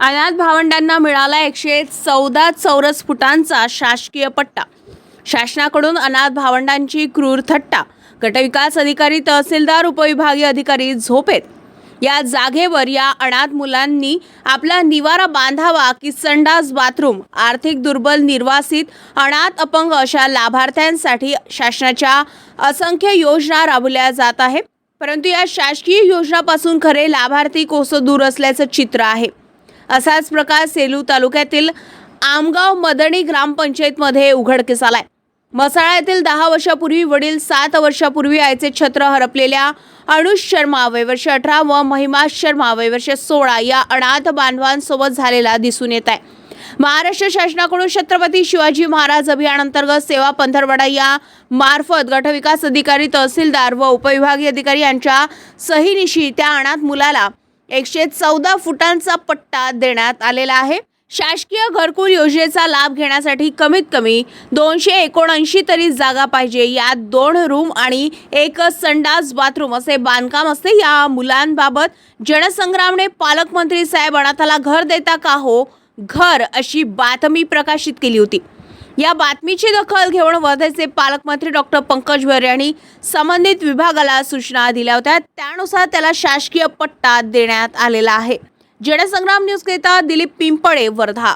अनाथ भावंडांना मिळाला एकशे चौदा चौरस फुटांचा शासकीय पट्टा. शासनाकडून अनाथ भावंडांची क्रूर थट्टा. गटविकास अधिकारी तहसीलदार उपविभागीय अधिकारी झोपेत. या जागेवर या अनाथ मुलांनी आपला निवारा बांधावा की संडास बाथरूम आर्थिक दुर्बल निर्वासित अनाथ अपंग अशा लाभार्थ्यांसाठी शासनाच्या असंख्य योजना राबवल्या जात आहे परंतु या शासकीय योजनापासून खरे लाभार्थी कोसो दूर असल्याचं चित्र आहे. असाच प्रकार सेलू तालुक्यातील आमगाव मदणी ग्रामपंचायतमध्ये उघडकीस आलाय. मसाळा येथील दहा वर्षापूर्वी वडील सात वर्षापूर्वी आईचे छत्र हरपलेल्या अणुष शर्मा वयवर्ष अठरा व महिमा शर्मा वयवर्ष सोळा या अनाथ बांधवांसोबत झालेला दिसून येत आहे. महाराष्ट्र शासनाकडून छत्रपती शिवाजी महाराज अभियानांतर्गत सेवा पंधरवडा या मार्फत गटविकास अधिकारी तहसीलदार व उपविभागीय अधिकारी यांच्या सहीनिशी त्या अनाथ मुलाला एकशे चौदा फुटांचा पट्टा देण्यात आलेला आहे. शासकीय घरकुल योजनेचा लाभ घेण्यासाठी कमीत कमी दोनशे एकोणऐंशी तरी जागा पाहिजे. यात दोन रूम आणि एक संडास बाथरूम असे बांधकाम असते. या मुलांबाबत जनसंग्रामने पालकमंत्री साहेब अनाथाला घर देता का हो? घर अशी बातमी प्रकाशित केली होती. या बातमीची दखल घेऊन वर्धेचे पालकमंत्री डॉक्टर पंकज भर यांनी संबंधित विभागाला सूचना दिल्या होत्या. त्यानुसार त्याला शासकीय पट्टा देण्यात आलेला आहे. जनसंग्राम न्यूज करिता दिलीप पिंपळे वर्धा.